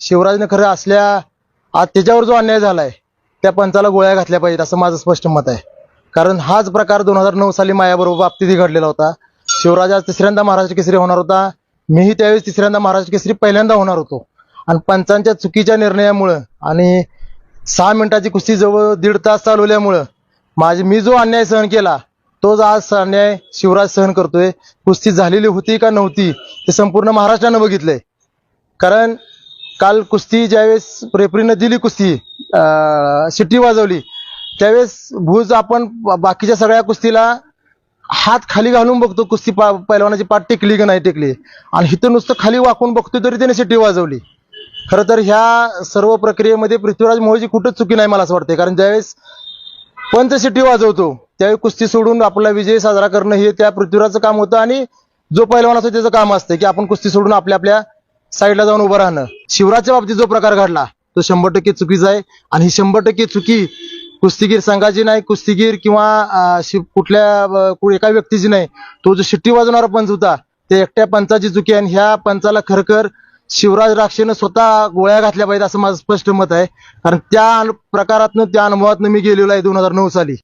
शिवराजनं खरं असल्या आज त्याच्यावर जो अन्याय झालाय त्या पंचाला गोळ्या घातल्या पाहिजेत असं माझं स्पष्ट मत आहे. कारण हाच प्रकार दोन हजार नऊ साली मायाबरोबर बाबतीतही घडलेला होता. शिवराज आज तिसऱ्यांदा महाराष्ट्र केसरी होणार होता. मीही त्यावेळेस तिसऱ्यांदा महाराष्ट्र केसरी पहिल्यांदा होणार होतो. आणि पंचांच्या चुकीच्या निर्णयामुळं आणि सहा मिनिटाची कुस्ती जवळ दीड तास चालवल्यामुळं माझे मी जो अन्याय सहन केला तोच आज अन्याय शिवराज सहन करतोय. कुस्ती झालेली होती का नव्हती हे संपूर्ण महाराष्ट्रानं बघितलंय. कारण काल कुस्ती ज्यावेळेस रेफरीनं दिली कुस्ती सिटी शिट्टी वाजवली त्यावेळेस भूज आपण बाकीच्या सगळ्या कुस्तीला हात खाली घालून बघतो कुस्ती पा पैलवानाची पाठ टेकली की नाही टेकली. आणि इथं नुसतं खाली वाकून बघतो तरी त्याने शिट्टी वाजवली. खरं तर ह्या सर्व प्रक्रियेमध्ये पृथ्वीराज मोहजी कुठंच चुकी नाही मला असं वाटते कारण ज्यावेळेस पंच शिट्टी वाजवतो त्यावेळी कुस्ती सोडून आपला विजय साजरा करणं हे त्या पृथ्वीराजचं काम होतं आणि जो पैलवान असतो त्याचं काम असतं की आपण कुस्ती सोडून आपल्या आपल्या साईडला जाऊन उभं राहणं. शिवराजच्या बाबतीत जो प्रकार घडला तो शंभर टक्के चुकीचा आहे. आणि ही शंभर टक्के चुकी कुस्तीगीर संघाची नाही कुस्तीगीर किंवा शिव- कुठल्या कु- एका व्यक्तीची नाही. तो जो शिट्टी वाजवणारा पंच होता ते एकट्या पंचाची चुकी आणि ह्या पंचाला खरखर शिवराज राक्षेनं स्वतः गोळ्या घातल्या पाहिजे असं माझं स्पष्ट मत आहे. कारण त्या प्रकारातनं त्या अनुभवातनं मी गेलेलो आहे दोन हजार नऊ साली.